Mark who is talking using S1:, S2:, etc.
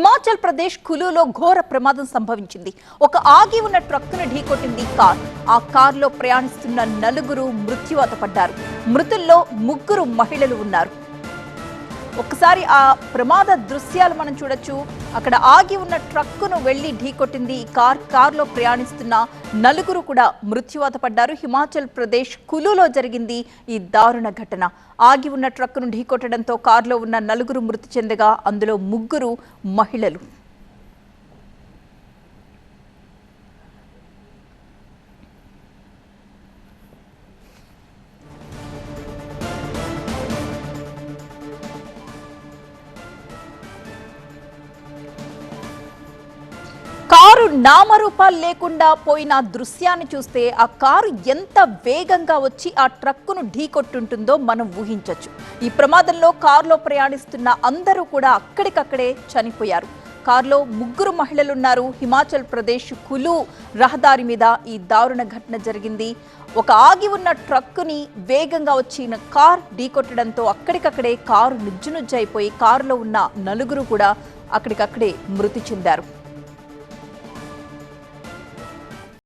S1: హిమాచల్ ప్రదేశ్ కులులో ఘోర ప్రమాదం సంభవించింది. ఒక ఆగి ఉన్న ట్రక్కును ఢీకొట్టింది కార్. ఆ కారులో ప్రయాణిస్తున్న నలుగురు మృత్యువాత పడ్డారు. మృతుల్లో ముగ్గురు మహిళలు ఉన్నారు. ఒకసారి ఆ ప్రమాద దృశ్యాలు మనం చూడొచ్చు. అక్కడ ఆగి ఉన్న ట్రక్కును వెళ్ళి ఢీకొట్టింది ఈ కార్. కారులో ప్రయాణిస్తున్న నలుగురు కూడా మృత్యువాత పడ్డారు. హిమాచల్ ప్రదేశ్ కులులో జరిగింది ఈ దారుణ ఘటన. ఆగి ఉన్న ట్రక్కును ఢీకొట్టడంతో కారులో ఉన్న నలుగురు మృతి చెందగా అందులో ముగ్గురు మహిళలు. కారు నామరూపాలు లేకుండా పోయిన దృశ్యాన్ని చూస్తే ఆ కారు ఎంత వేగంగా వచ్చి ఆ ట్రక్కును ఢీకొట్టుంటుందో మనం ఊహించవచ్చు ఈ ప్రమాదంలో కారులో ప్రయాణిస్తున్న అందరూ కూడా అక్కడికక్కడే చనిపోయారు. కారులో ముగ్గురు మహిళలున్నారు హిమాచల్ ప్రదేశ్ కులు రహదారి మీద ఈ దారుణ ఘటన జరిగింది. ఒక ఆగి ఉన్న ట్రక్కుని వేగంగా వచ్చిన కార్ ఢీకొట్టడంతో అక్కడికక్కడే కారు నుజ్జునుజ్జైపోయి కారులో ఉన్న నలుగురు కూడా అక్కడికక్కడే మృతి చెందారు.